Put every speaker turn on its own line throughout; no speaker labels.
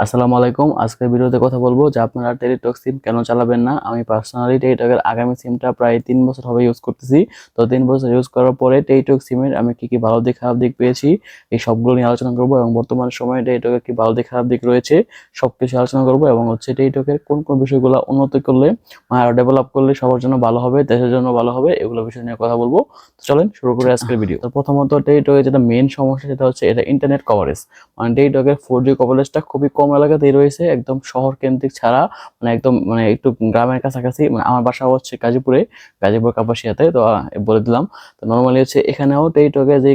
আসসালামু আলাইকুম। আজকের ভিডিওতে কথা বলব যে আপনারা টেলিটক সিম কেন চালাবেন না? আমি পার্সোনালি টেলিটকের আগামী সিমটা প্রায় তিন বছর হবে ইউজ করতেছি। তো তিন বছর ইউজ করার পরে টেলিটক সিমের আমি কি কি ভালো দিক খারাপ দিক পেয়েছি এই সবগুলো নিয়ে আলোচনা করব এবং বর্তমান সময়ে টেলিটকের কি ভালো দিক খারাপ দিক রয়েছে সব কিছু আলোচনা করব এবং হচ্ছে টেলিটকের কোন কোন বিষয়গুলো উন্নত করলে মানে আরও ডেভেলপ করলে সবার জন্য ভালো হবে দেশের জন্য ভালো হবে এগুলো বিষয় নিয়ে কথা বলব। তো চলেন শুরু করে আজকের ভিডিও তো প্রথমত টেলিটকের যেটা মেইন সমস্যা সেটা হচ্ছে এটা ইন্টারনেট কভারেজ মানে টেলিটকের ফোর জি কভারেজটা খুবই কম এলাকাতেই রয়েছে, একদম শহর কেন্দ্রিক ছাড়া মানে একদম মানে একটু গ্রামের কাছাকাছি মানে আমার বাসা হচ্ছে গাজীপুরে, গাজীপুর কাপাসিয়াতে, তো বলে দিলাম। তো নর্মালি হচ্ছে এখানেও টেইটকে যে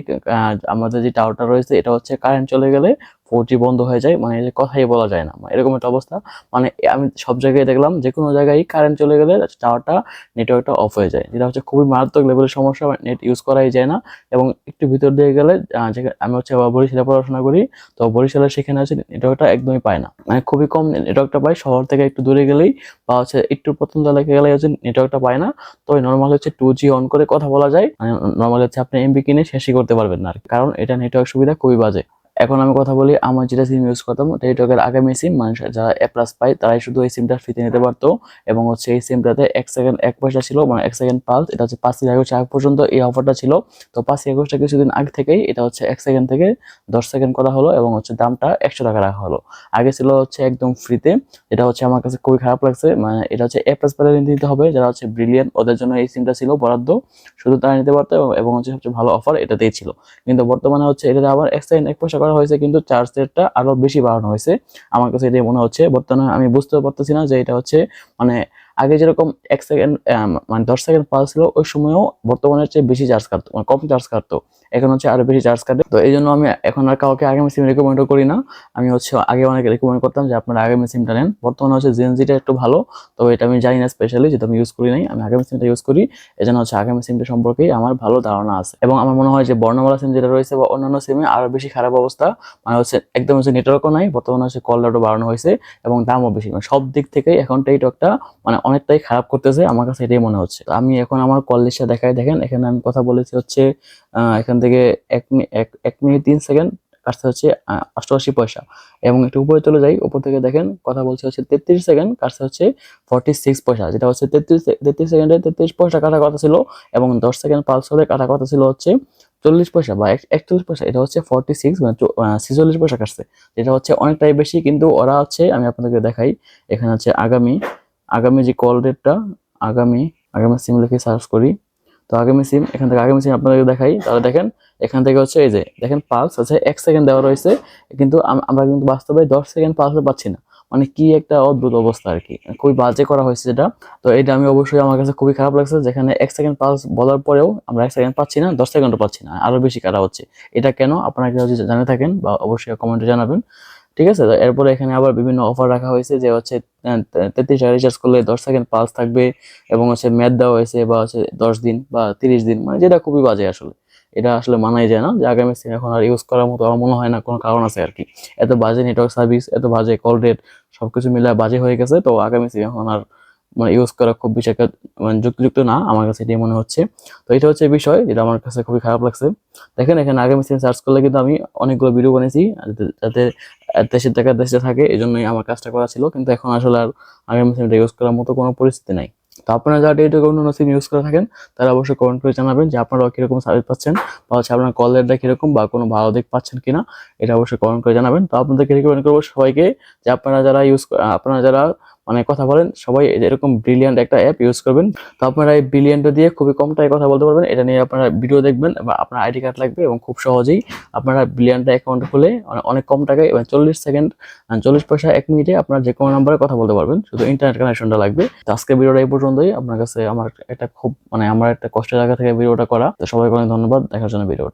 আমাদের যে টাওয়ারটা রয়েছে, এটা হচ্ছে কারেন্ট চলে গেলে ফোর জি বন্ধ হয়ে যায় মানে কথাই বলা যায় না। মানে এরকম একটা অবস্থা। মানে আমি সব জায়গায় দেখলাম যে কোনো জায়গায় কারেন্ট চলে গেলে টাওয়ারটা নেটওয়ার্কটা অফ হয়ে যায়। যেটা হচ্ছে খুবই মারাত্মক লেভেলের সমস্যা নেট ইউজ করাই যায় না। এবং একটু ভিতর দিয়ে গেলে আমি হচ্ছে বরিশালে পড়াশোনা করি, তো বরিশালের সেখানে হচ্ছে নেটওয়ার্কটা একদমই পায় না। মানে খুবই কম নেটওয়ার্কটা পায়। শহর থেকে একটু দূরে গেলেই বা হচ্ছে একটু প্রত্যন্ত এলাকায় গেলে হচ্ছে নেটওয়ার্কটা পায় না। তো নর্মাল হচ্ছে টু জি অন করে কথা বলা যায়। মানে নর্মাল হচ্ছে আপনি এমবি কিনে শেষই করতে পারবেন না কারণ এটা নেটওয়ার্ক সুবিধা খুবই বাজে। এখন আমি কথা বলি, আমার যেটা সিম ইউজ করতাম টেলিটকের আগামী সিম মানুষ যারা এ প্লাস পায়, তারাই শুধু এই সিমটা ফ্রিতে নিতে পারতো। এবং হচ্ছে এই সিমটাতে এক সেকেন্ড এক পয়সা ছিল মানে এক সেকেন্ড পালস এটা হচ্ছে পাঁচই আগস্ট আগ পর্যন্ত এই অফারটা ছিল। তো পাঁচই আগস্টের কিছুদিন আগে থেকেই এটা হচ্ছে এক সেকেন্ড থেকে দশ সেকেন্ড করা হলো, এবং হচ্ছে দামটা একশো টাকা রাখা হলো। আগে ছিল হচ্ছে একদম ফ্রিতে এটা হচ্ছে আমার কাছে খুবই খারাপ লাগছে মানে এটা হচ্ছে এ প্লাস প্যালের নিতে হবে, যারা হচ্ছে ব্রিলিয়ান ওদের জন্য এই সিমটা ছিল বরাদ্দ, শুধু তারা নিতে পারতো, এবং- হচ্ছে সবচেয়ে ভালো অফার এটাতেই ছিল। কিন্তু বর্তমানে হচ্ছে এটাতে আবার এক সেকেন্ড এক পয়সা করা হয়েছে, কিন্তু চার্জ রেটটা আরও বেশি বাড়ানো হয়েছে। আমার কাছে এটাই মনে হচ্ছে। বর্তমানে আমি বুঝতে পারতেছি না যে এটা হচ্ছে মানে আগে যেরকম এক সেকেন্ড মানে দশ সেকেন্ড পাল ছিল, ওই সময়ও বর্তমানে চেয়ে বেশি চার্জ কাটতো মানে কম চার্জ কাটতো। এখন হচ্ছে আরও বেশি চার্জ কাটে। তো এই জন্য আমি এখন আর কাউকে আগামী সিম রেকমেন্ডও করি না। আমি হচ্ছে আগে অনেক রেকমেন্ড করতাম যে আপনারা আগামী সিমটা নেন। বর্তমানে হচ্ছে জেনজিটা একটু ভালো, তবে এটা আমি জানি না স্পেশালি যেটা আমি ইউজ করি নাই, আমি আগামী সিমটা ইউজ করি। এজন্য হচ্ছে আগামী সিমটা সম্পর্কেই আমার ভালো ধারণা আছে। এবং আমার মনে হয় যে বর্ণমালা সিম যেটা রয়েছে বা অন্যান্য সিমে আরও বেশি খারাপ অবস্থা মানে হচ্ছে একদম হচ্ছে নেটওয়ার্কও নাই, বর্তমানে হচ্ছে কল ডাউটও বাড়ানো হয়েছে এবং দামও বেশি মানে সব দিক থেকেই এখন একটা মানে অনেকটাই খারাপ করতেছে, আমার কাছে এটাই মনে হচ্ছে। আমি এখন আমার কল লিস্টটা দেখাই, দেখেন, এখানে আমি কথা বলেছি হচ্ছে এখান থেকে এক এক- মিনিট তিন সেকেন্ড, কাটছে হচ্ছে অষ্টআশি পয়সা। এবং একটু উপরে চলে যাই, উপর থেকে দেখেন, কথা বলছে হচ্ছে তেত্রিশ সেকেন্ড, কাটছে হচ্ছে ফর্টি সিক্স পয়সা। যেটা হচ্ছে তেত্রিশ তেত্রিশ সেকেন্ডে তেত্রিশ পয়সা কাটা কথা ছিল, এবং দশ সেকেন্ড পালস হলে কাটা কথা ছিল হচ্ছে চল্লিশ পয়সা বা এক- একচল্লিশ পয়সা। এটা হচ্ছে ফর্টি সিক্স মানে ছিচল্লিশ পয়সা কাটছে। যেটা হচ্ছে অনেকটাই বেশি, কিন্তু ওরা হচ্ছে, আমি আপনাদেরকে দেখাই, এখানে হচ্ছে আগামী আগামী যে কল ডেটটা আগামী আগামী সিম লিখে সার্চ করি। তো আগামী সিম এখান থেকে আগামী সিম আপনাদেরকে দেখাই। তাহলে দেখেন, এখান থেকে হচ্ছে এই যে, দেখেন পালস আছে এক সেকেন্ড দেওয়া রয়েছে। কিন্তু আমরা কিন্তু বাস্তবে দশ সেকেন্ড পালস পাচ্ছি না। মানে কি একটা অদ্ভুত অবস্থা আর কি। খুবই বাজে করা হয়েছে যেটা। তো এটা আমি অবশ্যই আমার কাছে খুবই খারাপ লাগছে, যেখানে এক সেকেন্ড পালস বলার পরেও আমরা এক সেকেন্ড পাচ্ছি না, দশ সেকেন্ডও পাচ্ছি না। আরও বেশি কাটা হচ্ছে। এটা কেন? আপনারা যদি জানে থাকেন বা অবশ্যই কমেন্টে জানাবেন। ঠিক আছে? এরপরে এখানে আবার বিভিন্ন অফার রাখা হয়েছে যে হচ্ছে তেত্রিশ টাকা রিচার্জ করলে দশ সেকেন্ড পালস থাকবে এবং হচ্ছে ম্যাথ দেওয়া হয়েছে বা হচ্ছে দশ দিন বা তিরিশ দিন মানে যেটা খুবই বাজে আসলে। এটা আসলে মানাই যায় না যে আগামী সিম এখন আর ইউজ করার মতো আমার মনে হয় না, কোনো কারণ আছে আর কি এত বাজে নেটওয়ার্ক সার্ভিস এত বাজে কল রেট সবকিছু মিলে বাজে হয়ে গেছে, তো আগামী সিম এখন আর মানে ইউজ করা খুব বেশি একটা মানে যুক্তিযুক্ত না, আমার কাছে এটাই মনে হচ্ছে। তো এটা হচ্ছে বিষয় যেটা আমার কাছে খুবই খারাপ লাগছে। দেখেন এখানে আগামী সিম সার্চ করলে কিন্তু আমি অনেকগুলো ভিডিও বানিয়েছি যাতে- দেশের টাকা দেশে থাকে এই জন্যই আমার কাজটা করা ছিল। কিন্তু এখন আসলে আর আগামী সিমটা ইউজ করার মতো কোনো পরিস্থিতি নাই। তো আপনারা যারা ডেটা অন্য সিম ইউজ করে থাকেন, তারা অবশ্যই কমেন্ট করে জানাবেন যে আপনারা কীরকম সার্ভিস পাচ্ছেন, বা হচ্ছে আপনার কল রেটটা কীরকম, বা কোনো ভালো দিক পাচ্ছেন কিনা, এটা অবশ্যই কমেন্ট করে জানাবেন। তো আপনাদেরকে রিকমেন্ড করব সবাইকে যে আপনারা যারা ইউজ আপনারা যারা মানে কথা বলেন, সবাই এরকম ব্রিলিয়ান্ট একটা অ্যাপ ইউজ করবেন। তো আপনারা এই ব্রিলিয়ান্টটা দিয়ে খুবই কম টাকায় কথা বলতে পারবেন, এটা নিয়ে আপনারা ভিডিও দেখবেন বা আপনার আইডি কার্ড লাগবে এবং খুব সহজেই আপনারা ব্রিলিয়ান্টটা অ্যাকাউন্ট খুলে অনে- অনেক কম টাকায় এবং চল্লিশ সেকেন্ড চল্লিশ পয়সা এক মিনিটে আপনার যে কোনো নাম্বারে কথা বলতে পারবেন, শুধু ইন্টারনেট কানেকশনটা লাগবে। তো আজকের ভিডিওটা এই পর্যন্তই, আপনার কাছে আমার একটা খুব মানে আমার একটা কষ্টের জায়গা থেকে ভিডিওটা করা। তো সবাইকে অনেক ধন্যবাদ, দেখার জন্য ভিডিওটা